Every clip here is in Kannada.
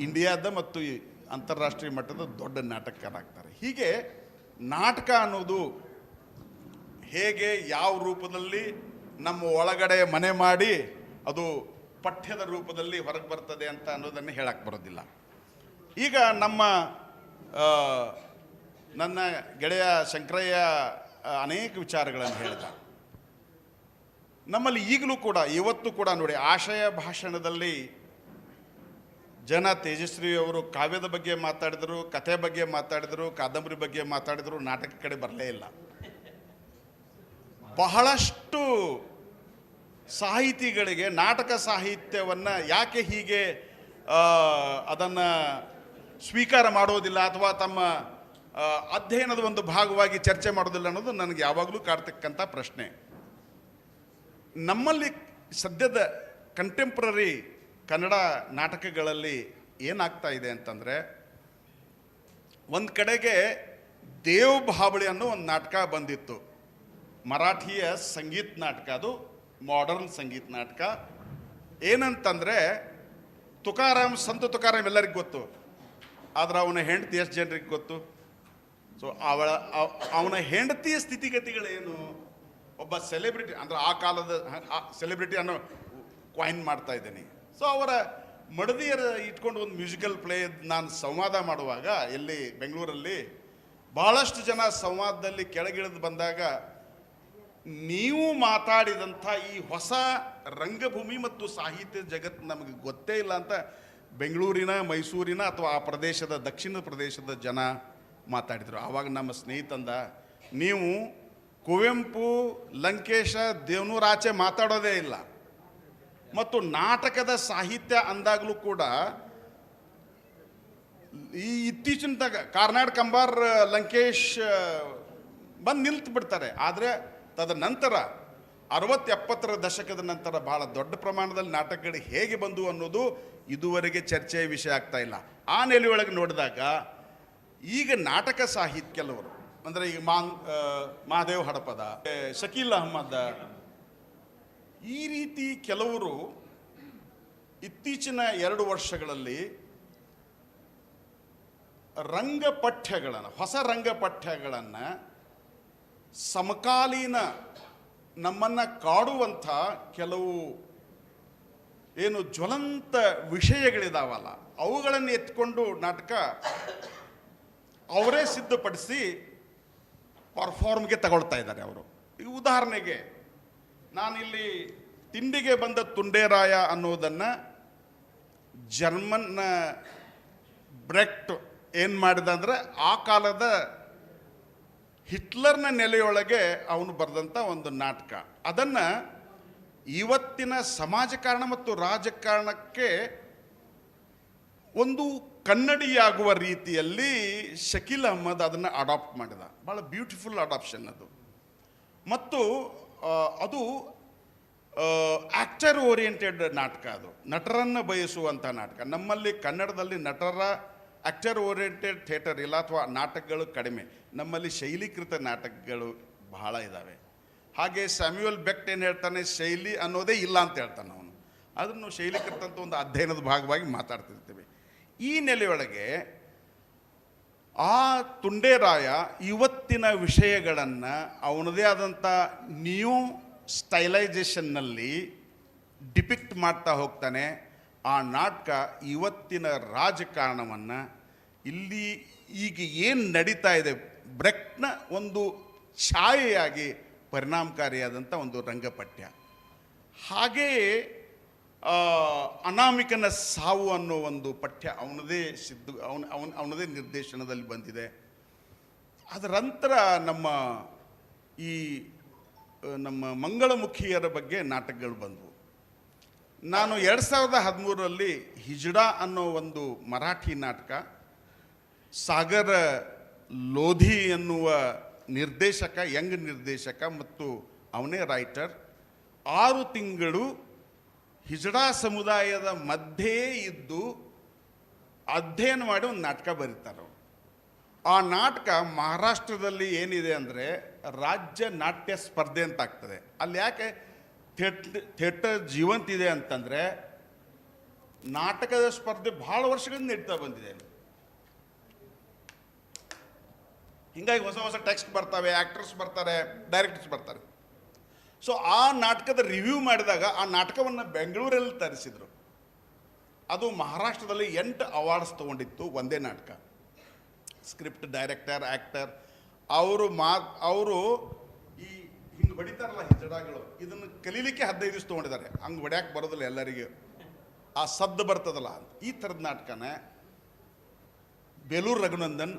ಇಂಡಿಯಾದ ಮತ್ತು ಅಂತಾರಾಷ್ಟ್ರೀಯ ಮಟ್ಟದ ದೊಡ್ಡ ನಾಟಕರಾಗ್ತಾರೆ. ಹೀಗೆ ನಾಟಕ ಅನ್ನೋದು ಹೇಗೆ ಯಾವ ರೂಪದಲ್ಲಿ ನಮ್ಮ ಒಳಗಡೆ ಮನೆ ಮಾಡಿ ಅದು ಪಠ್ಯದ ರೂಪದಲ್ಲಿ ಹೊರಗೆ ಬರ್ತದೆ ಅಂತ ಅನ್ನೋದನ್ನು ಹೇಳಕ್ಕೆ ಬರೋದಿಲ್ಲ. ಈಗ ನಮ್ಮ ನನ್ನ ಗೆಳೆಯ ಶಂಕರಯ್ಯ ಅನೇಕ ವಿಚಾರಗಳನ್ನು ಹೇಳಿದ. ನಮ್ಮಲ್ಲಿ ಈಗಲೂ ಕೂಡ, ಇವತ್ತು ಕೂಡ ನೋಡಿ, ಆಶಯ ಭಾಷಣದಲ್ಲಿ ಜನ ತೇಜಸ್ವಿ ಅವರು ಕಾವ್ಯದ ಬಗ್ಗೆ ಮಾತಾಡಿದರು, ಕಥೆ ಬಗ್ಗೆ ಮಾತಾಡಿದರು, ಕಾದಂಬರಿ ಬಗ್ಗೆ ಮಾತಾಡಿದರು, ನಾಟಕ ಕಡೆ ಬರಲೇ ಇಲ್ಲ. ಬಹಳಷ್ಟು ಸಾಹಿತಿಗಳಿಗೆ ನಾಟಕ ಸಾಹಿತ್ಯವನ್ನು ಯಾಕೆ ಹೀಗೆ ಅದನ್ನು ಸ್ವೀಕಾರ ಮಾಡೋದಿಲ್ಲ ಅಥವಾ ತಮ್ಮ ಅಧ್ಯಯನದ ಒಂದು ಭಾಗವಾಗಿ ಚರ್ಚೆ ಮಾಡೋದಿಲ್ಲ ಅನ್ನೋದು ನನಗೆ ಯಾವಾಗಲೂ ಕಾಡ್ತಕ್ಕಂಥ ಪ್ರಶ್ನೆ. ನಮ್ಮಲ್ಲಿ ಸದ್ಯದ ಕಂಟೆಂಪ್ರರಿ ಕನ್ನಡ ನಾಟಕಗಳಲ್ಲಿ ಏನಾಗ್ತಾ ಇದೆ ಅಂತಂದರೆ, ಒಂದು ಕಡೆಗೆ ದೇವ್ ಬಾವಳಿ ಅನ್ನೋ ಒಂದು ನಾಟಕ ಬಂದಿತ್ತು. ಮರಾಠಿಯ ಸಂಗೀತ ನಾಟಕ ಅದು ಮಾಡರ್ನ್ ಸಂಗೀತ ನಾಟಕ. ಏನಂತಂದರೆ, ತುಕಾರಾಮ್, ಸಂತ ತುಕಾರಾಮ್ ಎಲ್ಲರಿಗೂ ಗೊತ್ತು. ಆದ್ರೆ ಅವನ ಹೆಂಡತಿ ಎಷ್ಟು ಜನರಿಗೆ ಗೊತ್ತು? ಸೊ ಅವಳ, ಅವ್- ಅವನ ಹೆಂಡತಿಯ ಸ್ಥಿತಿಗತಿಗಳೇನು? ಒಬ್ಬ ಸೆಲೆಬ್ರಿಟಿ ಅಂದ್ರೆ ಆ ಕಾಲದ ಸೆಲೆಬ್ರಿಟಿ ಅನ್ನೋ ಕ್ವಾಯಿನ್ ಮಾಡ್ತಾ ಇದ್ದೀನಿ. ಸೊ ಅವರ ಮಡದಿಯರ ಇಟ್ಕೊಂಡು ಒಂದು ಮ್ಯೂಸಿಕಲ್ ಪ್ಲೇ ನಾನು ಸಂವಾದ ಮಾಡುವಾಗ ಎಲ್ಲಿ ಬೆಂಗಳೂರಲ್ಲಿ ಭಾಳಷ್ಟು ಜನ ಸಂವಾದದಲ್ಲಿ ಕೆಳಗಿಳಿದು ಬಂದಾಗ ನೀವು ಮಾತಾಡಿದಂಥ ಈ ಹೊಸ ರಂಗಭೂಮಿ ಮತ್ತು ಸಾಹಿತ್ಯ ಜಗತ್ತು ನಮಗೆ ಗೊತ್ತೇ ಇಲ್ಲ ಅಂತ ಬೆಂಗಳೂರಿನ, ಮೈಸೂರಿನ ಅಥವಾ ಆ ಪ್ರದೇಶದ, ದಕ್ಷಿಣ ಪ್ರದೇಶದ ಜನ ಮಾತಾಡಿದರು. ಆವಾಗ ನಮ್ಮ ಸ್ನೇಹಿತಂದ, ನೀವು ಕುವೆಂಪು, ಲಂಕೇಶ ದೇವನೂರಾಚೆ ಮಾತಾಡೋದೇ ಇಲ್ಲ. ಮತ್ತು ನಾಟಕದ ಸಾಹಿತ್ಯ ಅಂದಾಗಲೂ ಕೂಡ ಈ ಇತ್ತೀಚಿನ ಕಾರ್ನಾಡ್ ಕಂಬಾರ್ ಲಂಕೇಶ್ ಬಂದು ನಿಲ್ತು ಬಿಡ್ತಾರೆ. ಆದರೆ ತದನಂತರ ಅರವತ್ತು ಎಪ್ಪತ್ತರ ದಶಕದ ನಂತರ ಬಹಳ ದೊಡ್ಡ ಪ್ರಮಾಣದಲ್ಲಿ ನಾಟಕಗಳು ಹೇಗೆ ಬಂದು ಅನ್ನೋದು ಇದುವರೆಗೆ ಚರ್ಚೆಯ ವಿಷಯ ಆಗ್ತಾ ಇಲ್ಲ. ಆ ನೆಲೆಯೊಳಗೆ ನೋಡಿದಾಗ ಈಗ ನಾಟಕ ಸಾಹಿತ್ಯ ಕೆಲವರು ಅಂದರೆ ಈಗ ಆ, ಮಹಾದೇವ್ ಹಡಪದ ಶಕೀಲ್ ಅಹ್ಮದ್ ಈ ರೀತಿ ಕೆಲವರು ಇತ್ತೀಚಿನ ಎರಡು ವರ್ಷಗಳಲ್ಲಿ ರಂಗಪಠ್ಯಗಳನ್ನು, ಹೊಸ ರಂಗಪಠ್ಯಗಳನ್ನು ಸಮಕಾಲೀನ ನಮ್ಮನ್ನು ಕಾಡುವಂಥ ಕೆಲವು ಏನು ಜ್ವಲಂತ ವಿಷಯಗಳಿದಾವಲ್ಲ, ಅವುಗಳನ್ನು ಎತ್ಕೊಂಡು ನಾಟಕ ಅವರೇ ಸಿದ್ಧಪಡಿಸಿ ಪರ್ಫಾರ್ಮ್ಗೆ ತಗೊಳ್ತಾ ಇದ್ದಾರೆ ಅವರು. ಈ ಉದಾಹರಣೆಗೆ ನಾನಿಲ್ಲಿ ತಿಂಡಿಗೆ ಬಂದ ತುಂಡೇರಾಯ ಅನ್ನೋದನ್ನು ಜರ್ಮನ್ನ ಬ್ರೆಕ್ಟ್ ಏನು ಮಾಡಿದ ಅಂದರೆ ಆ ಕಾಲದ ಹಿಟ್ಲರ್ನ ನೆಲೆಯೊಳಗೆ ಅವನು ಬರೆದಂಥ ಒಂದು ನಾಟಕ. ಅದನ್ನು ಇವತ್ತಿನ ಸಮಾಜಕಾರಣ ಮತ್ತು ರಾಜಕಾರಣಕ್ಕೆ ಒಂದು ಕನ್ನಡಿಯಾಗುವ ರೀತಿಯಲ್ಲಿ ಶಕೀಲ್ ಅಹ್ಮದ್ ಅದನ್ನು ಅಡಾಪ್ಟ್ ಮಾಡಿದ. ಭಾಳ ಬ್ಯೂಟಿಫುಲ್ ಅಡಾಪ್ಷನ್ ಅದು. ಮತ್ತು ಅದು ಆ್ಯಕ್ಟರ್ ಓರಿಯೆಂಟೆಡ್ ನಾಟಕ ಅದು. ನಟರನ್ನು ಬಯಸುವಂಥ ನಾಟಕ. ನಮ್ಮಲ್ಲಿ ಕನ್ನಡದಲ್ಲಿ ನಟರ ಆ್ಯಕ್ಟರ್ ಓರಿಯೆಂಟೆಡ್ ಥಿಯೇಟರ್ ಇಲ್ಲ ಅಥವಾ ನಾಟಕಗಳು ಕಡಿಮೆ. ನಮ್ಮಲ್ಲಿ ಶೈಲೀಕೃತ ನಾಟಕಗಳು ಬಹಳ ಇದ್ದಾವೆ ಹಾಗೆ ಸ್ಯಾಮ್ಯುಯಲ್ ಬೆಕ್ಟ್ ಏನು ಹೇಳ್ತಾನೆ? ಶೈಲಿ ಅನ್ನೋದೇ ಇಲ್ಲ ಅಂತ ಹೇಳ್ತಾನೆ ಅವನು. ಅದನ್ನು ಶೈಲೀಕೃತ ಅಂತ ಒಂದು ಅಧ್ಯಯನದ ಭಾಗವಾಗಿ ಮಾತಾಡ್ತಿರ್ತೀವಿ. ಈ ನೆಲೆಯೊಳಗೆ ಆ ತುಂಡೇರಾಯ ಇವತ್ತಿನ ವಿಷಯಗಳನ್ನು ಅವನದೇ ಆದಂಥ ನ್ಯೂ ಸ್ಟೈಲೈಜೇಷನ್ನಲ್ಲಿ ಡಿಪಿಕ್ಟ್ ಮಾಡ್ತಾ ಹೋಗ್ತಾನೆ. ಆ ನಾಟಕ ಇವತ್ತಿನ ರಾಜಕಾರಣವನ್ನು ಇಲ್ಲಿ ಈಗ ಏನು ನಡೀತಾ ಇದೆ, ಬ್ರೆಕ್ನ ಒಂದು ಛಾಯೆಯಾಗಿ ಪರಿಣಾಮಕಾರಿಯಾದಂಥ ಒಂದು ರಂಗಪಠ್ಯ ಹಾಗೆಯೇ ಅನಾಮಿಕನ ಸಾವು ಅನ್ನೋ ಒಂದು ಪಠ್ಯ ಅವನದೇ ಸಿದ್ಧ ಅವನ ಅವನ, ಅವನದೇ ನಿರ್ದೇಶನದಲ್ಲಿ ಬಂದಿದೆ. ಅದರಂತರ ನಮ್ಮ ಈ ನಮ್ಮ ಮಂಗಳಮುಖಿಯರ ಬಗ್ಗೆ ನಾಟಕಗಳು ಬಂದವು. ನಾನು ಎರಡು ಸಾವಿರದ ಹದಿಮೂರರಲ್ಲಿ ಹಿಜಡಾ ಅನ್ನೋ ಒಂದು ಮರಾಠಿ ನಾಟಕ, ಸಾಗರ ಲೋಧಿ ಎನ್ನುವ ನಿರ್ದೇಶಕ, ಯಂಗ್ ನಿರ್ದೇಶಕ ಮತ್ತು ಅವನೇ ರೈಟರ್ ಆರು ತಿಂಗಳು ಹಿಜಡಾ ಸಮುದಾಯದ ಮಧ್ಯೆ ಇದ್ದು ಅಧ್ಯಯನ ಮಾಡಿ ಒಂದು ನಾಟಕ ಬರೀತಾರೆ. ಆ ನಾಟಕ ಮಹಾರಾಷ್ಟ್ರದಲ್ಲಿ ಏನಿದೆ ಅಂದರೆ ರಾಜ್ಯ ನಾಟ್ಯ ಸ್ಪರ್ಧೆ ಅಂತ ಆಗ್ತದೆ. ಅಲ್ಲಿ ಯಾಕೆ ಥಿಯೇಟ್, ಥಿಯೇಟರ್ ಜೀವಂತ ಇದೆ ಅಂತಂದರೆ ನಾಟಕದ ಸ್ಪರ್ಧೆ ಭಾಳ ವರ್ಷಗಳಿಂದ ನಡೀತಾ ಬಂದಿದೆ ಹಿಂಗಾಗಿ ಹೊಸ ಹೊಸ ಟೆಕ್ಸ್ಟ್ ಬರ್ತವೆ ಆ್ಯಕ್ಟರ್ಸ್ ಬರ್ತಾರೆ, ಡೈರೆಕ್ಟರ್ಸ್ ಬರ್ತಾರೆ. ಸೊ ಆ ನಾಟಕದ ರಿವ್ಯೂ ಮಾಡಿದಾಗ ಆ ನಾಟಕವನ್ನು ಬೆಂಗಳೂರಲ್ಲಿ ತರಿಸಿದ್ರು. ಅದು ಮಹಾರಾಷ್ಟ್ರದಲ್ಲಿ ಎಂಟು ಅವಾರ್ಡ್ಸ್ ತೊಗೊಂಡಿತ್ತು ಒಂದೇ ನಾಟಕ. ಸ್ಕ್ರಿಪ್ಟ್ ಡೈರೆಕ್ಟರ್ ಆ್ಯಕ್ಟರ್ ಅವರು ಮಾ, ಅವರು ಈ ಹಿಂಗೆ ಹೊಡಿತಾರಲ್ಲ ಜಡಗಳು, ಇದನ್ನು ಕಲೀಲಿಕ್ಕೆ ಹದಿನೈದು ದಿವಸ ತೊಗೊಂಡಿದ್ದಾರೆ. ಹಂಗೆ ಹೊಡ್ಯಾಕೆ ಬರೋದಿಲ್ಲ ಎಲ್ಲರಿಗೆ. ಆ ಸದ್ದು ಬರ್ತದಲ್ಲ ಈ ಥರದ ನಾಟಕನೇ ಬೇಲೂರು ರಘುನಂದನ್,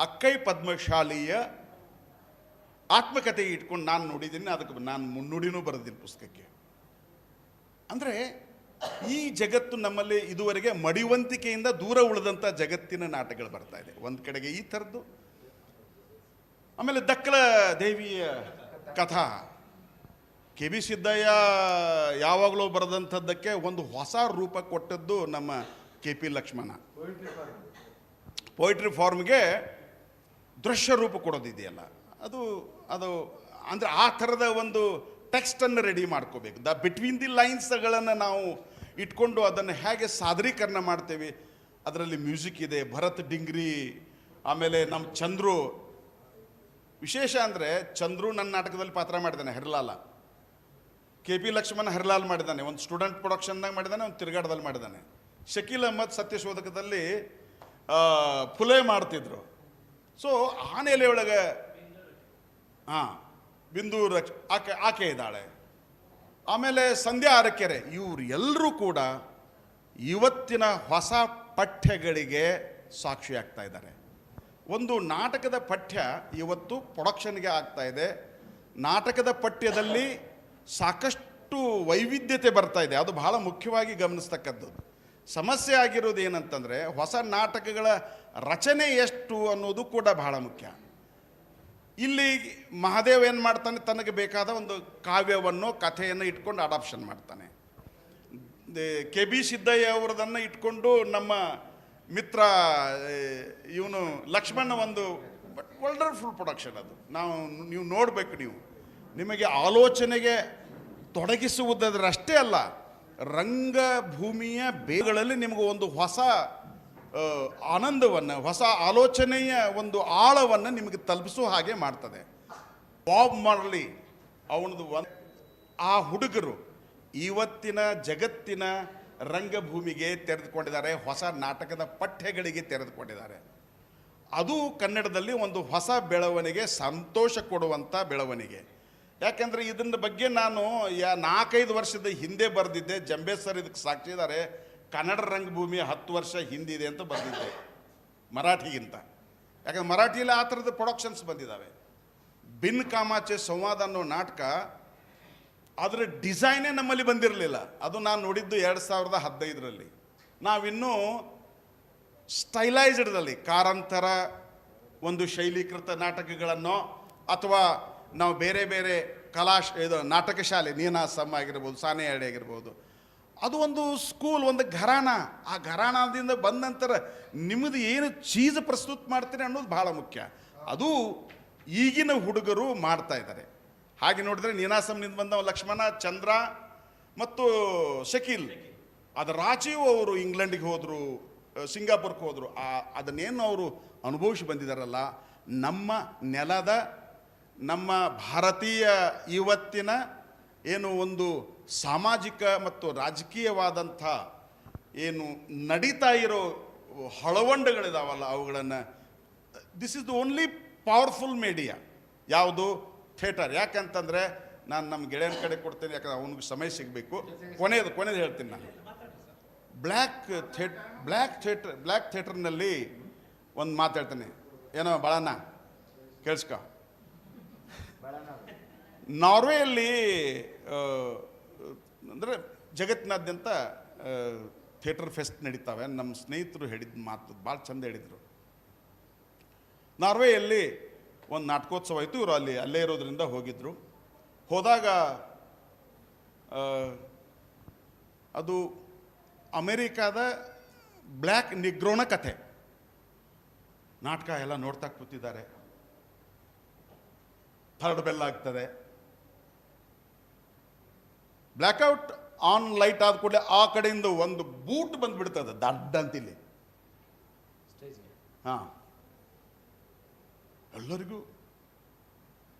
ಅಕ್ಕೈ ಪದ್ಮಶಾಲಿಯ ಆತ್ಮಕಥೆ ಇಟ್ಕೊಂಡು ನಾನು ನೋಡಿದ್ದೀನಿ ಅದಕ್ಕೆ ನಾನು ಮುನ್ನುಡಿನೂ ಬರೆದಿನ ಪುಸ್ತಕಕ್ಕೆ. ಅಂದರೆ ಈ ಜಗತ್ತು ನಮ್ಮಲ್ಲಿ ಇದುವರೆಗೆ ಮಡಿವಂತಿಕೆಯಿಂದ ದೂರ ಉಳಿದಂಥ ಜಗತ್ತಿನ ನಾಟಕಗಳು ಬರ್ತಾ ಇದೆ. ಒಂದು ಕಡೆಗೆ ಈ ಥರದ್ದು ಆಮೇಲೆ ದಕ್ಕಲ ದೇವಿಯ ಕಥಾ. ಕೆ ಬಿ ಸಿದ್ದಯ್ಯ ಯಾವಾಗಲೂ ಬರೆದಂಥದ್ದಕ್ಕೆ ಒಂದು ಹೊಸ ರೂಪ ಕೊಟ್ಟದ್ದು ನಮ್ಮ ಕೆ ಪಿ ಲಕ್ಷ್ಮಣ. ಪೋಯಿಟ್ರಿ ಫಾರ್ಮ್ಗೆ ದೃಶ್ಯ ರೂಪ ಕೊಡೋದಿದೆಯಲ್ಲ. ಅದು ಅದು, ಅಂದರೆ ಆ ಥರದ ಒಂದು ಟೆಕ್ಸ್ಟನ್ನು ರೆಡಿ ಮಾಡ್ಕೋಬೇಕು. ದ ಬಿಟ್ವೀನ್ ದಿ ಲೈನ್ಸ್ಗಳನ್ನು ನಾವು ಇಟ್ಕೊಂಡು ಅದನ್ನು ಹೇಗೆ ಸಾದರೀಕರಣ ಮಾಡ್ತೇವೆ, ಅದರಲ್ಲಿ ಮ್ಯೂಸಿಕ್ ಇದೆ, ಭರತ್ ಡಿಂಗ್ರಿ, ಆಮೇಲೆ ನಮ್ಮ ಚಂದ್ರು. ವಿಶೇಷ ಅಂದರೆ ಚಂದ್ರು ನನ್ನ ನಾಟಕದಲ್ಲಿ ಪಾತ್ರ ಮಾಡಿದ್ದಾನೆ, ಹರ್ಲಾಲ. ಕೆ ಪಿ ಲಕ್ಷ್ಮಣ ಹರ್ಲಾಲ್ ಮಾಡಿದ್ದಾನೆ, ಒಂದು ಸ್ಟೂಡೆಂಟ್ ಪ್ರೊಡಕ್ಷನ್ದಾಗ ಮಾಡಿದ್ದಾನೆ, ಒಂದು ತಿರುಗಾಟದಲ್ಲಿ ಮಾಡಿದ್ದಾನೆ. ಶಕೀಲ್ ಅಹ್ಮದ್ ಸತ್ಯಶೋಧಕದಲ್ಲಿ ಪುಲೆ ಮಾಡ್ತಿದ್ರು. ಸೊ ಆ ನೆಲೆಯೊಳಗೆ ಹಾಂ, ಬಿಂದು ರಕ್ಷ, ಆಕೆ ಆಕೆ ಇದ್ದಾಳೆ. ಆಮೇಲೆ ಸಂಧ್ಯಾ ಅರಕೆರೆ, ಇವ್ರು ಎಲ್ಲರೂ ಕೂಡ ಇವತ್ತಿನ ಹೊಸ ಪಠ್ಯಗಳಿಗೆ ಸಾಕ್ಷಿ ಆಗ್ತಾ ಇದ್ದಾರೆ. ಒಂದು ನಾಟಕದ ಪಠ್ಯ ಇವತ್ತು ಪ್ರೊಡಕ್ಷನ್ಗೆ ಆಗ್ತಾ ಇದೆ. ನಾಟಕದ ಪಠ್ಯದಲ್ಲಿ ಸಾಕಷ್ಟು ವೈವಿಧ್ಯತೆ ಬರ್ತಾ ಇದೆ. ಅದು ಬಹಳ ಮುಖ್ಯವಾಗಿ ಗಮನಿಸ್ತಕ್ಕಂಥದ್ದು. ಸಮಸ್ಯೆ ಆಗಿರೋದು ಏನಂತಂದರೆ, ಹೊಸ ನಾಟಕಗಳ ರಚನೆ ಎಷ್ಟು ಅನ್ನೋದು ಕೂಡ ಬಹಳ ಮುಖ್ಯ. ಇಲ್ಲಿ ಮಹಾದೇವ್ ಏನು ಮಾಡ್ತಾನೆ? ತನಗೆ ಬೇಕಾದ ಒಂದು ಕಾವ್ಯವನ್ನು, ಕಥೆಯನ್ನು ಇಟ್ಕೊಂಡು ಅಡಾಪ್ಷನ್ ಮಾಡ್ತಾನೆ. ಕೆ ಬಿ ಸಿದ್ದಯ್ಯ ಅವರದನ್ನು ಇಟ್ಕೊಂಡು ನಮ್ಮ ಮಿತ್ರ ಇವನು ಲಕ್ಷ್ಮಣ ಒಂದು ವಂಡರ್ಫುಲ್ ಪ್ರೊಡಕ್ಷನ್ ಅದು. ನಾವು, ನೀವು ನೋಡಬೇಕು ನೀವು. ನಿಮಗೆ ಆಲೋಚನೆಗೆ ತೊಡಗಿಸುವುದರಷ್ಟೇ ಅಲ್ಲ, ರಂಗಭೂಮಿಯ ಬೇಗಳಲ್ಲಿ ನಿಮಗೆ ಒಂದು ಹೊಸ ಆನಂದವನ್ನು, ಹೊಸ ಆಲೋಚನೆಯ ಒಂದು ಆಳವನ್ನು ನಿಮಗೆ ತಲುಪಿಸೋ ಹಾಗೆ ಮಾಡ್ತದೆ. ಬಾಬ್ ಮಾಡಲಿ ಅವನದು ಒಂದು ಆ ಹುಡುಗರು ಇವತ್ತಿನ ಜಗತ್ತಿನ ರಂಗಭೂಮಿಗೆ ತೆರೆದುಕೊಂಡಿದ್ದಾರೆ, ಹೊಸ ನಾಟಕದ ಪಠ್ಯಗಳಿಗೆ ತೆರೆದುಕೊಂಡಿದ್ದಾರೆ. ಅದು ಕನ್ನಡದಲ್ಲಿ ಒಂದು ಹೊಸ ಬೆಳವಣಿಗೆ, ಸಂತೋಷ ಕೊಡುವಂಥ ಬೆಳವಣಿಗೆ. ಯಾಕೆಂದರೆ ಇದನ್ನ ಬಗ್ಗೆ ನಾನು ಯಾ ನಾಲ್ಕೈದು ವರ್ಷದ ಹಿಂದೆ ಬರೆದಿದ್ದೆ, ಜಂಬೇಸರ್ ಇದಕ್ಕೆ ಸಾಕ್ಷಿದ್ದಾರೆ ಕನ್ನಡ ರಂಗಭೂಮಿ ಹತ್ತು ವರ್ಷ ಹಿಂದಿದೆ ಅಂತ ಬಂದಿದ್ದೆ. ಮರಾಠಿಗಿಂತ. ಯಾಕಂದ್ರೆ ಮರಾಠಿಯಲ್ಲಿ ಆ ಥರದ ಪ್ರೊಡಕ್ಷನ್ಸ್ ಬಂದಿದ್ದಾವೆ. ಬಿನ್ ಕಾಮಾಚೆ ಸಂವಾದ ಅನ್ನೋ ನಾಟಕ ಅದರ ಡಿಸೈನೇ ನಮ್ಮಲ್ಲಿ ಬಂದಿರಲಿಲ್ಲ. ಅದು ನಾನು ನೋಡಿದ್ದು ಎರಡು ಸಾವಿರದ ಹದಿನೈದರಲ್ಲಿ. ನಾವಿನ್ನೂ ಸ್ಟೈಲೈಸ್ಡ್ದಲ್ಲಿ ಕಾರಂತರ ಒಂದು ಶೈಲೀಕೃತ ನಾಟಕಗಳನ್ನು, ಅಥವಾ ನಾವು ಬೇರೆ ಬೇರೆ ಕಲಾ ಇದು ನಾಟಕ ಶಾಲೆ ನೀನಾಸಮ್ ಆಗಿರ್ಬೋದು, ಸಾನೆ ಆಗಿರ್ಬೋದು ಅದು ಒಂದು ಸ್ಕೂಲ್ ಒಂದು ಘರಾಣ. ಆ ಘರಾಣದಿಂದ ಬಂದ ನಂತರ ನಿಮ್ಮದು ಏನು ಚೀಸ್ ಪ್ರಸ್ತುತ ಮಾಡ್ತೀರಿ ಅನ್ನೋದು ಭಾಳ ಮುಖ್ಯ. ಅದು ಈಗಿನ ಹುಡುಗರು ಮಾಡ್ತಾ ಇದ್ದಾರೆ. ಹಾಗೆ ನೋಡಿದ್ರೆ ನೀನಾಸಂನಿಂದ ಬಂದ ಲಕ್ಷ್ಮಣ, ಚಂದ್ರ ಮತ್ತು ಶಕೀಲ್. ಅದು ರಾಜೀವ್ ಅವರು ಇಂಗ್ಲೆಂಡಿಗೆ ಹೋದರು ಸಿಂಗಾಪುರ್ಗೆ ಹೋದರು. ಆ, ಅದನ್ನೇನು ಅವರು ಅನುಭವಿಸಿ ಬಂದಿದ್ದಾರಲ್ಲ, ನಮ್ಮ ನೆಲದ, ನಮ್ಮ ಭಾರತೀಯ ಇವತ್ತಿನ ಏನು ಒಂದು ಸಾಮಾಜಿಕ ಮತ್ತು ರಾಜಕೀಯವಾದಂಥ ಏನು ನಡೀತಾ ಇರೋ ಹಳವಂಡಗಳಿದಾವಲ್ಲ ಅವುಗಳನ್ನು this is the only powerful media ಯಾವುದು? ಥಿಯೇಟರ್. ಯಾಕಂತಂದರೆ ನಾನು ನಮ್ಮ ಗೆಳೆಯನ ಕಡೆ ಕೊಡ್ತೇನೆ, ಯಾಕಂದ್ರೆ ಅವನಿಗೆ ಸಮಯ ಸಿಗಬೇಕು. ಕೊನೆಯದು ಕೊನೆಯದು ಹೇಳ್ತೀನಿ ನಾನು. ಬ್ಲ್ಯಾಕ್ ಥೇಟ್ ಬ್ಲ್ಯಾಕ್ ಥಿಯೇಟರ್, ಬ್ಲ್ಯಾಕ್ ಥಿಯೇಟರ್ನಲ್ಲಿ ಒಂದು ಮಾತು ಹೇಳ್ತೇನೆ. ಏನೋ ಬಳನ ಕೇಳಿಸ್ಕೊ. ನಾರ್ವೆಯಲ್ಲಿ ಅಂದರೆ ಜಗತ್ತಿನಾದ್ಯಂತ ಥಿಯೇಟರ್ ಫೆಸ್ಟ್ ನಡೀತಾವೆ. ನಮ್ಮ ಸ್ನೇಹಿತರು ಹೇಳಿದ ಮಾತು ಭಾಳ ಚಂದ ಹೇಳಿದರು. ನಾರ್ವೆಯಲ್ಲಿ ಒಂದು ನಾಟಕೋತ್ಸವ ಆಯಿತು. ಇವರು ಅಲ್ಲಿ, ಅಲ್ಲೇ ಇರೋದ್ರಿಂದ ಹೋಗಿದ್ದರು ಹೋದಾಗ ಅದು ಅಮೇರಿಕಾದ ಬ್ಲ್ಯಾಕ್ ನಿಗ್ರೋಣ ಕಥೆ. ನಾಟಕ ಎಲ್ಲ ನೋಡ್ತಾ ಕೂತಿದ್ದಾರೆ. ಥರ್ಡ್ ಬೆಲ್ ಆಗ್ತದೆ. ಬ್ಲ್ಯಾಕ್ಔಟ್ ಆನ್ ಲೈಟ್ ಆದ ಕೂಡಲೇ ಆ ಕಡೆಯಿಂದ ಒಂದು ಬೂಟ್ ಬಂದ್ಬಿಡ್ತದೆ ದಡ್ಡ ಅಂತಿಲ್ಲಿ. ಹಾಂ. ಎಲ್ಲರಿಗೂ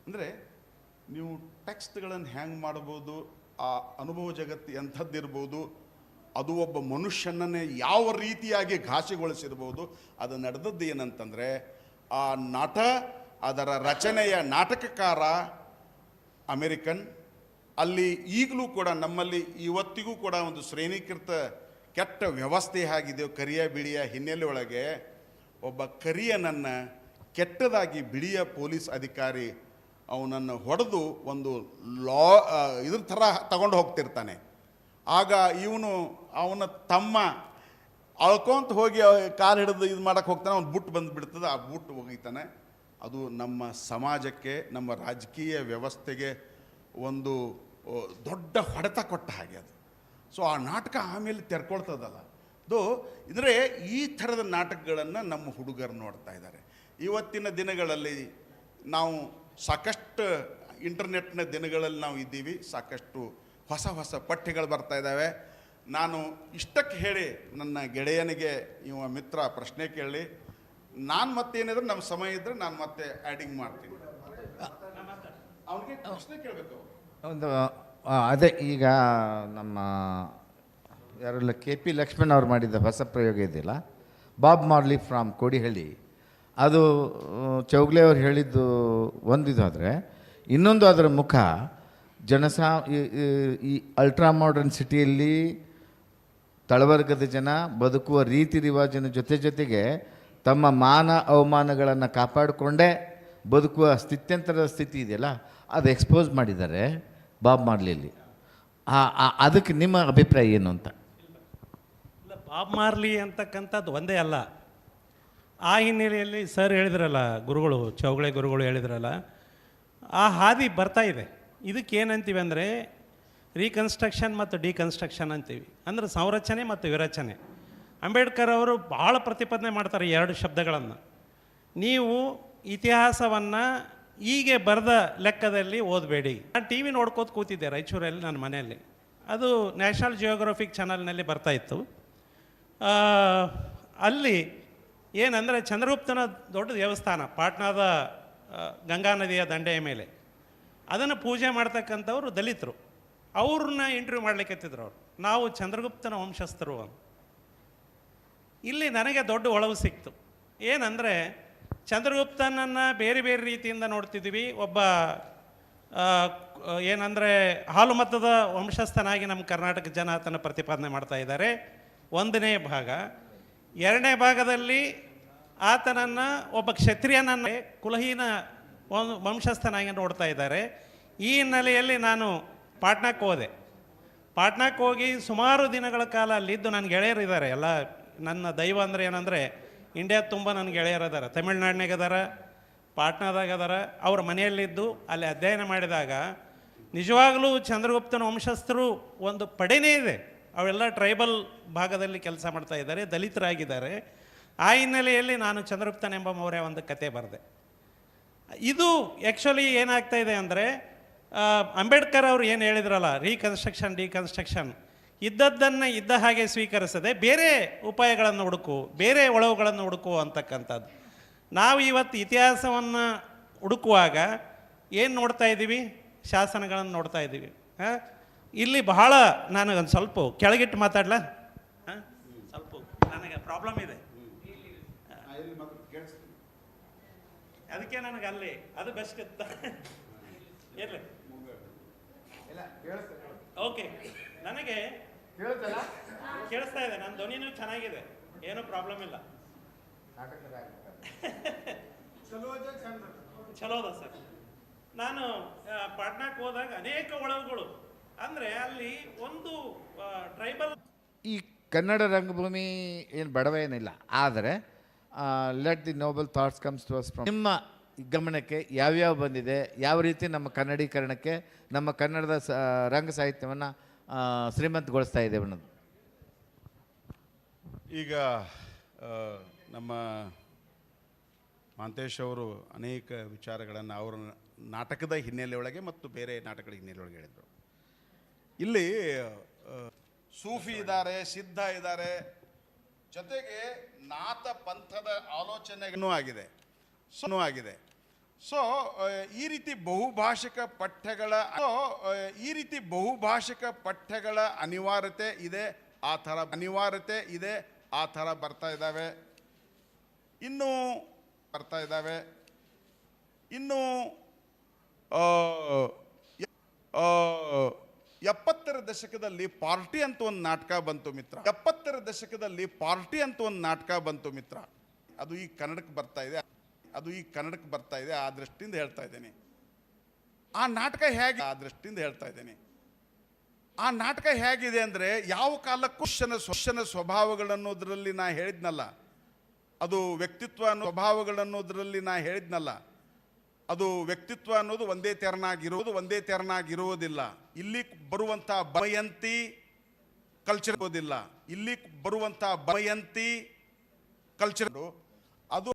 ಅಂದರೆ ನೀವು ಟೆಕ್ಸ್ಟ್ಗಳನ್ನು ಹ್ಯಾಂಗ್ ಮಾಡ್ಬೋದು ಆ ಅನುಭವ ಜಗತ್ತು ಎಂಥದ್ದಿರ್ಬೋದು ಅದು ಒಬ್ಬ ಮನುಷ್ಯನನ್ನೇ ಯಾವ ರೀತಿಯಾಗಿ ಘಾಸಿಗೊಳಿಸಿರ್ಬೋದು ಅದು ನಡೆದದ್ದು ಏನಂತಂದರೆ ಆ ನಾಟ ಅದರ ರಚನೆಯ ನಾಟಕಕಾರ ಅಮೇರಿಕನ್ ಅಲ್ಲಿ ಈಗಲೂ ಕೂಡ ನಮ್ಮಲ್ಲಿ ಇವತ್ತಿಗೂ ಕೂಡ ಒಂದು ಶ್ರೇಣೀಕೃತ ಕೆಟ್ಟ ವ್ಯವಸ್ಥೆ ಆಗಿದೆ, ಕರಿಯ ಬಿಳಿಯ ಹಿನ್ನೆಲೆ ಒಳಗೆ ಒಬ್ಬ ಕರಿಯನನ್ನು ಕೆಟ್ಟದಾಗಿ ಬಿಳಿಯ ಪೊಲೀಸ್ ಅಧಿಕಾರಿ ಅವನನ್ನು ಹೊಡೆದು ಒಂದು ಲಾ ಇದ್ರ ಥರ ತಗೊಂಡು ಹೋಗ್ತಿರ್ತಾನೆ. ಆಗ ಇವನು ಅವನ ತಮ್ಮ ಅಳ್ಕೊಂತ ಹೋಗಿ ಕಾಲು ಹಿಡಿದು ಇದು ಮಾಡಕ್ಕೆ ಹೋಗ್ತಾನೆ, ಅವ್ನು ಬುಟ್ಟು ಬಂದುಬಿಡ್ತದೆ ಆ ಬುಟ್ಟು ಹೋಗಿತಾನೆ ಅದು ನಮ್ಮ ಸಮಾಜಕ್ಕೆ, ನಮ್ಮ ರಾಜಕೀಯ ವ್ಯವಸ್ಥೆಗೆ ಒಂದು ದೊಡ್ಡ ಹೊಡೆತ ಕೊಟ್ಟ ಹಾಗೆ ಅದು. ಸೊ ಆ ನಾಟಕ ಆಮೇಲೆ ತೆರ್ಕೊಳ್ತದಲ್ಲ. ಅದು ಇದ್ರೆ ಈ ಥರದ ನಾಟಕಗಳನ್ನು ನಮ್ಮ ಹುಡುಗರು ನೋಡ್ತಾ ಇದ್ದಾರೆ. ಇವತ್ತಿನ ದಿನಗಳಲ್ಲಿ ನಾವು ಸಾಕಷ್ಟು ಇಂಟರ್ನೆಟ್ನ ದಿನಗಳಲ್ಲಿ ನಾವು ಇದ್ದೀವಿ. ಸಾಕಷ್ಟು ಹೊಸ ಹೊಸ ಪಠ್ಯಗಳು ಬರ್ತಾ ಇದ್ದಾವೆ. ನಾನು ಇಷ್ಟಕ್ಕೆ ಹೇಳಿ ನನ್ನ ಗೆಳೆಯನಿಗೆ ಇವ ಮಿತ್ರ ಪ್ರಶ್ನೆ ಕೇಳಿ. ನಾನು ಮತ್ತೇನಿದ್ರೆ ನಮ್ಮ ಸಮಯ ಇದ್ದರೆ ನಾನು ಮತ್ತೆ ಆ್ಯಡಿಂಗ್ ಮಾಡ್ತೀನಿ. ಅವನಿಗೆ ಪ್ರಶ್ನೆ ಕೇಳಬೇಕು. ಒಂದು ಅದೇ ಈಗ ನಮ್ಮ ಯಾರೆಲ್ಲ ಕೆ ಪಿ ಲಕ್ಷ್ಮಣ್ ಅವ್ರು ಮಾಡಿದ ಹೊಸ ಪ್ರಯೋಗ ಇದೆಯಲ್ಲ? Bob Marley from Kodihalli. ಅದು ಚೌಗ್ಲೆ ಅವ್ರು ಹೇಳಿದ್ದು ಒಂದು ಇದು ಆದರೆ ಇನ್ನೊಂದು ಅದರ ಮುಖ ಜನಸಾ, ಈ ಅಲ್ಟ್ರಾ ಮಾಡರ್ನ್ ಸಿಟಿಯಲ್ಲಿ ತಳವರ್ಗದ ಜನ ಬದುಕುವ ರೀತಿ ರಿವಾಜಿನ ಜೊತೆ ಜೊತೆಗೆ ತಮ್ಮ ಮಾನ ಅವಮಾನಗಳನ್ನು ಕಾಪಾಡಿಕೊಂಡೇ ಬದುಕುವ ಸ್ಥಿತ್ಯಂತರದ ಸ್ಥಿತಿ ಇದೆಯಲ್ಲ? ಅದು ಎಕ್ಸ್ಪೋಸ್ ಮಾಡಿದ್ದಾರೆ ಬಾಬ್ ಮಾರ್ಲಿಲಿ ಅದಕ್ಕೆ ನಿಮ್ಮ ಅಭಿಪ್ರಾಯ ಏನು ಅಂತ? ಇಲ್ಲ, ಬಾಬ್ ಮಾರ್ಲಿ ಅಂತಕ್ಕಂಥದ್ದು ಒಂದೇ ಅಲ್ಲ. ಆ ಹಿನ್ನೆಲೆಯಲ್ಲಿ ಸರ್ ಹೇಳಿದ್ರಲ್ಲ, ಗುರುಗಳು, ಚೌಗಳೆ ಗುರುಗಳು ಹೇಳಿದ್ರಲ್ಲ, ಆ ಹಾದಿ ಬರ್ತಾ ಇದೆ. ಇದಕ್ಕೆ ಏನಂತೀವಿ ಅಂದರೆ ರೀಕನ್ಸ್ಟ್ರಕ್ಷನ್ ಮತ್ತು ಡಿಕನ್ಸ್ಟ್ರಕ್ಷನ್ ಅಂತೀವಿ. ಅಂದರೆ ಸಂರಚನೆ ಮತ್ತು ವಿರಚನೆ. ಅಂಬೇಡ್ಕರ್ ಅವರು ಭಾಳ ಪ್ರತಿಪಾದನೆ ಮಾಡ್ತಾರೆ ಎರಡು ಶಬ್ದಗಳನ್ನು. ನೀವು ಇತಿಹಾಸವನ್ನು ಹೀಗೆ ಬರೆದ ಲೆಕ್ಕದಲ್ಲಿ ಓದಬೇಡಿ. ನಾನು ಟಿ ವಿ ನೋಡ್ಕೋತ ಕೂತಿದ್ದೆ ರಾಯಚೂರಲ್ಲಿ ನನ್ನ ಮನೆಯಲ್ಲಿ. ಅದು ನ್ಯಾಷನಲ್ ಜಿಯೋಗ್ರಫಿಕ್ ಚಾನಲ್ನಲ್ಲಿ ಬರ್ತಾ ಇತ್ತು. ಆ, ಅಲ್ಲಿ ಏನಂದರೆ ಚಂದ್ರಗುಪ್ತನ ದೊಡ್ಡ ದೇವಸ್ಥಾನ ಪಾಟ್ನಾದ ಗಂಗಾ ನದಿಯ ದಂಡೆಯ ಮೇಲೆ. ಅದನ್ನು ಪೂಜೆ ಮಾಡ್ತಕ್ಕಂಥವ್ರು ದಲಿತರು. ಅವ್ರನ್ನ ಇಂಟರ್ವ್ಯೂ ಮಾಡ್ಲಿಕ್ಕೆ ಅವರು. ನಾವು ಚಂದ್ರಗುಪ್ತನ ವಂಶಸ್ಥರು ಅಂತ. ಇಲ್ಲಿ ನನಗೆ ದೊಡ್ಡ ಒಳವು ಸಿಕ್ತು. ಏನಂದರೆ ಚಂದ್ರಗುಪ್ತನನ್ನು ಬೇರೆ ಬೇರೆ ರೀತಿಯಿಂದ ನೋಡ್ತಿದ್ವಿ. ಒಬ್ಬ ಏನಂದರೆ ಹಾಲು ಮತದ ವಂಶಸ್ಥನಾಗಿ ನಮ್ಮ ಕರ್ನಾಟಕ ಜನ ಆತನ ಪ್ರತಿಪಾದನೆ ಮಾಡ್ತಾ ಇದ್ದಾರೆ. ಒಂದನೇ ಭಾಗ. ಎರಡನೇ ಭಾಗದಲ್ಲಿ ಆತನನ್ನು ಒಬ್ಬ ಕ್ಷತ್ರಿಯನನ್ನು ಕುಲಹೀನ ವಂಶಸ್ಥನಾಗಿ ನೋಡ್ತಾ ಇದ್ದಾರೆ. ಈ ಹಿನ್ನೆಲೆಯಲ್ಲಿ ನಾನು ಪಾಟ್ನಾಕ್ಕೆ ಹೋದೆ. ಪಾಟ್ನಾಕ್ಕೆ ಹೋಗಿ ಸುಮಾರು ದಿನಗಳ ಕಾಲ ಅಲ್ಲಿದ್ದು ನನ್ನ ಗೆಳೆಯರಿದ್ದಾರೆ. ಎಲ್ಲ ನನ್ನ ದೈವ ಅಂದರೆ ಏನಂದರೆ ಇಂಡಿಯಾ ತುಂಬ ನನ್ನ ಗೆಳೆಯರದಾರ ತಮಿಳ್ನಾಡಿನಾಗ ಅದಾರ, ಪಾಟ್ನಾದಾಗ ಅದಾರ. ಅವ್ರ ಮನೆಯಲ್ಲಿದ್ದು ಅಲ್ಲಿ ಅಧ್ಯಯನ ಮಾಡಿದಾಗ ನಿಜವಾಗಲೂ ಚಂದ್ರಗುಪ್ತನ ವಂಶಸ್ಥರು ಒಂದು ಪಡೆನೇ ಇದೆ. ಅವೆಲ್ಲ ಟ್ರೈಬಲ್ ಭಾಗದಲ್ಲಿ ಕೆಲಸ ಮಾಡ್ತಾ ಇದ್ದಾರೆ, ದಲಿತರಾಗಿದ್ದಾರೆ. ಆ ಹಿನ್ನೆಲೆಯಲ್ಲಿ ನಾನು ಚಂದ್ರಗುಪ್ತನೆಂಬ ಮೌರ್ಯ ಒಂದು ಕತೆ ಬರೆದೆ. ಇದು ಆ್ಯಕ್ಚುಲಿ ಏನಾಗ್ತಾ ಇದೆ ಅಂದರೆ ಅಂಬೇಡ್ಕರ್ ಅವರು ಏನು ಹೇಳಿದ್ರಲ್ಲ ರೀಕನ್ಸ್ಟ್ರಕ್ಷನ್ ಡಿಕನ್ಸ್ಟ್ರಕ್ಷನ್ ಇದ್ದದ್ದನ್ನು ಇದ್ದ ಹಾಗೆ ಸ್ವೀಕರಿಸದೆ ಬೇರೆ ಉಪಾಯಗಳನ್ನು ಹುಡುಕು ಬೇರೆ ಒಳವುಗಳನ್ನು ಹುಡುಕು ಅಂತಕ್ಕಂಥದ್ದು. ನಾವು ಇವತ್ತು ಇತಿಹಾಸವನ್ನು ಹುಡುಕುವಾಗ ಏನು ನೋಡ್ತಾ ಇದ್ದೀವಿ? ಶಾಸನಗಳನ್ನು ನೋಡ್ತಾ ಇದ್ದೀವಿ. ಹಾಂ? ಇಲ್ಲಿ ಬಹಳ ನಾನು ಒಂದು ಸ್ವಲ್ಪ ಕೆಳಗಿಟ್ಟು ಮಾತಾಡ್ಲಾ? ಹಾಂ? ಸ್ವಲ್ಪ ನನಗೆ ಪ್ರಾಬ್ಲಮ್ ಇದೆ. ಅದಕ್ಕೆ ನನಗೆ ಅಲ್ಲಿ ಅದು ಬೆಸ್ಟ್ ಇತ್ತ. ಇರಲಿ. ಓಕೆ ನನಗೆ ಕೇಳಿಸ್ತಾ ಇದೆ ನನ್ನ ಧ್ವನಿನೂ ಚೆನ್ನಾಗಿದೆ ಏನೂ ಪ್ರಾಬ್ಲಮ್ ಇಲ್ಲ. ಚಲೋ ಅದ ಸರ್. ನಾನು ಪಾಟ್ನಾಕ್ ಪಾಟ್ನಾಕ್ಕೆ ಹೋದಾಗ ಅನೇಕ ಒಳಗುಗಳು ಅಂದರೆ ಅಲ್ಲಿ ಒಂದು ಟ್ರೈಬಲ್ ಈ ಕನ್ನಡ ರಂಗಭೂಮಿ ಏನು ಬಡವ ಏನಿಲ್ಲ ಆದರೆ let the noble thoughts comes to us ನಿಮ್ಮ ಗಮನಕ್ಕೆ ಯಾವ್ಯಾವ ಬಂದಿದೆ ಯಾವ ರೀತಿ ನಮ್ಮ ಕನ್ನಡೀಕರಣಕ್ಕೆ ನಮ್ಮ ಕನ್ನಡದ ಸ ರಂಗ ಸಾಹಿತ್ಯವನ್ನು ಶ್ರೀಮಂತಗೊಳಿಸ್ತಾ ಇದ್ದೇವೆ ಅನ್ನೋದು. ಈಗ ನಮ್ಮ ಮಾಂತೇಶ್ ಅವರು ಅನೇಕ ವಿಚಾರಗಳನ್ನು ಅವರ ನಾಟಕದ ಹಿನ್ನೆಲೆ ಒಳಗೆ ಮತ್ತು ಬೇರೆ ನಾಟಕಗಳ ಹಿನ್ನೆಲೆಯೊಳಗೆ ಹೇಳಿದರು. ಇಲ್ಲಿ ಸೂಫಿ ಇದ್ದಾರೆ, ಸಿದ್ಧ ಇದ್ದಾರೆ. ಜೊತೆಗೆ ನಾಥ ಪಂಥದ ಆಲೋಚನೆಗೂ ಆಗಿದೆ. ಆಗಿದೆ. ಸೊ ಈ ರೀತಿ ಬಹುಭಾಷಿಕ ಪಠ್ಯಗಳ ಈ ರೀತಿ ಬಹುಭಾಷಿಕ ಪಠ್ಯಗಳ ಅನಿವಾರ್ಯತೆ ಇದೆ, ಆ ಥರ ಅನಿವಾರ್ಯತೆ ಇದೆ, ಆ ಥರ ಬರ್ತಾ ಇದ್ದಾವೆ. ಇನ್ನು ಬರ್ತಾ ಇದ್ದಾವೆ. ಇನ್ನು ಎಪ್ಪತ್ತರ ದಶಕದಲ್ಲಿ ಪಾರ್ಟಿ ಅಂತ ಒಂದು ನಾಟಕ ಬಂತು ಮಿತ್ರ. ಎಪ್ಪತ್ತರ ದಶಕದಲ್ಲಿ ಪಾರ್ಟಿ ಅಂತ ಒಂದು ನಾಟಕ ಬಂತು ಮಿತ್ರ. ಅದು ಈ ಕನ್ನಡಕ್ಕೆ ಬರ್ತಾ ಇದೆ. ಅದು ಈ ಕನ್ನಡಕ್ಕೆ ಬರ್ತಾ ಇದೆ, ಆ ದೃಷ್ಟಿಯಿಂದ ಹೇಳ್ತಾ ಇದ್ದೇನೆ. ಆ ನಾಟಕ ಹೇಗೆ, ಆ ದೃಷ್ಟಿಯಿಂದ ಹೇಳ್ತಾ ಇದ್ದೇನೆ. ಆ ನಾಟಕ ಹೇಗಿದೆ ಅಂದರೆ ಯಾವ ಕಾಲಕ್ಕೂ ಶನ ಸ್ವಶನ ಸ್ವಭಾವಗಳನ್ನೋದರಲ್ಲಿ ನಾ ಹೇಳಿದ್ನಲ್ಲ. ಅದು ವ್ಯಕ್ತಿತ್ವ ಅನ್ನೋ ಸ್ವಭಾವಗಳನ್ನೋದ್ರಲ್ಲಿ ನಾ ಹೇಳಿದ್ನಲ್ಲ. ಅದು ವ್ಯಕ್ತಿತ್ವ ಅನ್ನೋದು ಒಂದೇ ತೆರನಾಗಿರುವುದು ಒಂದೇ ತೆರನಾಗಿರುವುದಿಲ್ಲ ಇಲ್ಲಿ ಬರುವಂಥ ಬಯಂತಿ ಕಲ್ಚರ್ ಇಲ್ಲಿ ಬರುವಂಥ ಬಯಂತಿ ಕಲ್ಚರ್